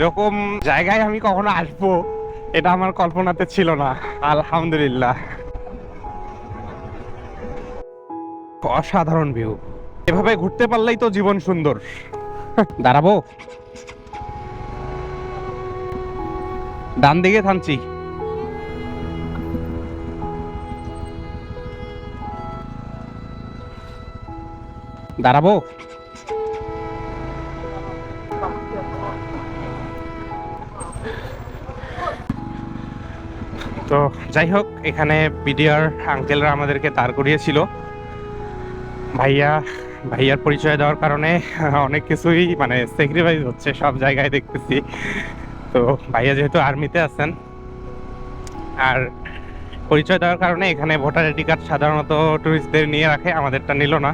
এরকম জায়গায় আমি কখনো আসব, এটা আমার কল্পনাতে ছিল না। আলহামদুলিল্লাহ। অসাধারণ ভিউ এভাবে ঘুরতে পারলেই তো জীবন সুন্দর। দাঁড়াবো। ডান দিকে থামছি। দাঁড়াবো। তো যাই হোক, এখানে বিডিআর আঙ্কেলরা আমাদেরকে দাঁড় করিয়েছিল। ভাইয়া, ভাইয়ার পরিচয় দেওয়ার কারণে অনেক কিছুই মানে স্যাক্রিফাইস হচ্ছে, সব জায়গায় দেখতেছি। তো ভাইয়া যেহেতু আর্মিতে আছেন, আর পরিচয় দেওয়ার কারণে এখানে ভোটার আইডি কার্ড সাধারণত টুরিস্টদের নিয়ে রাখে, আমাদেরটা নিল না।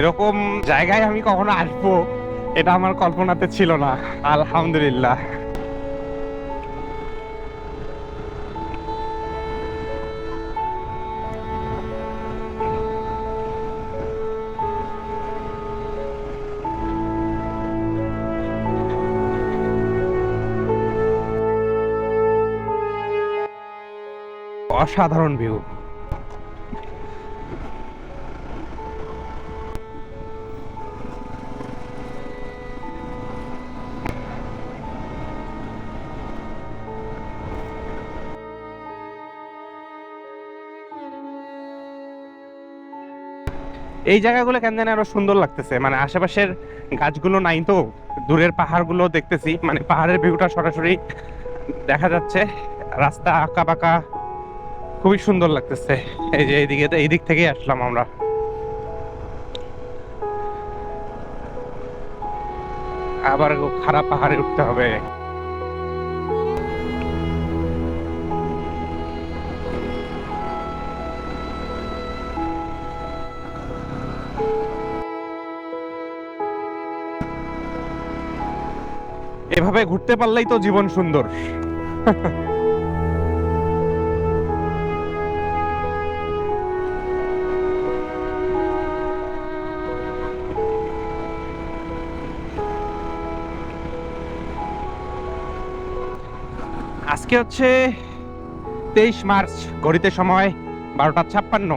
এরকম জায়গায় আমি কখনো আসব এটা আমার কল্পনাতে ছিল না। আলহামদুলিল্লাহ। অসাধারণ ভিউ এই জায়গাগুলো কেন জানি আরও সুন্দর লাগতেছে। মানে আশেপাশের গাছগুলো নাই তো, দূরের পাহাড়গুলো দেখতেছি মানে পাহাড়ের ভিউটা সরাসরি দেখা যাচ্ছে। রাস্তা আঁকা বাঁকা খুবই সুন্দর লাগতেছে। এই যে এইদিকে, এই দিক থেকেই আসলাম আমরা। আবার খারাপ পাহাড়ে উঠতে হবে। এভাবে ঘুরতে পারলেই তো জীবন সুন্দর। আজকে হচ্ছে তেইশ মার্চ ঘড়িতে সময় বারোটা ছাপ্পান্ন।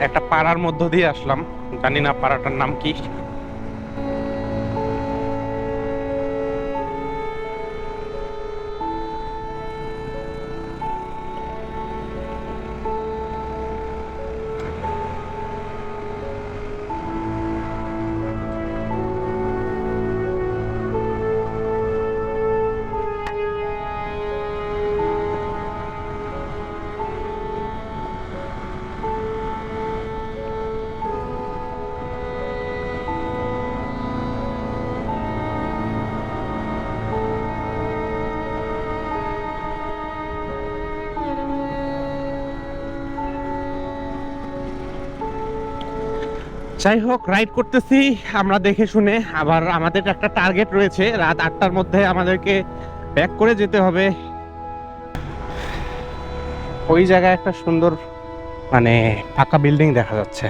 একটা পাড়ার মধ্য দিয়ে আসলাম। জানি না পাড়াটার নাম কি। যাই হোক রাইড করতেছি। আমরা দেখে শুনে আবার আমাদের একটা টার্গেট রয়েছে। রাত আটটার মধ্যে আমাদেরকে ব্যাক করে যেতে হবে। ওই জায়গায় একটা সুন্দর মানে পাকা বিল্ডিং দেখা যাচ্ছে।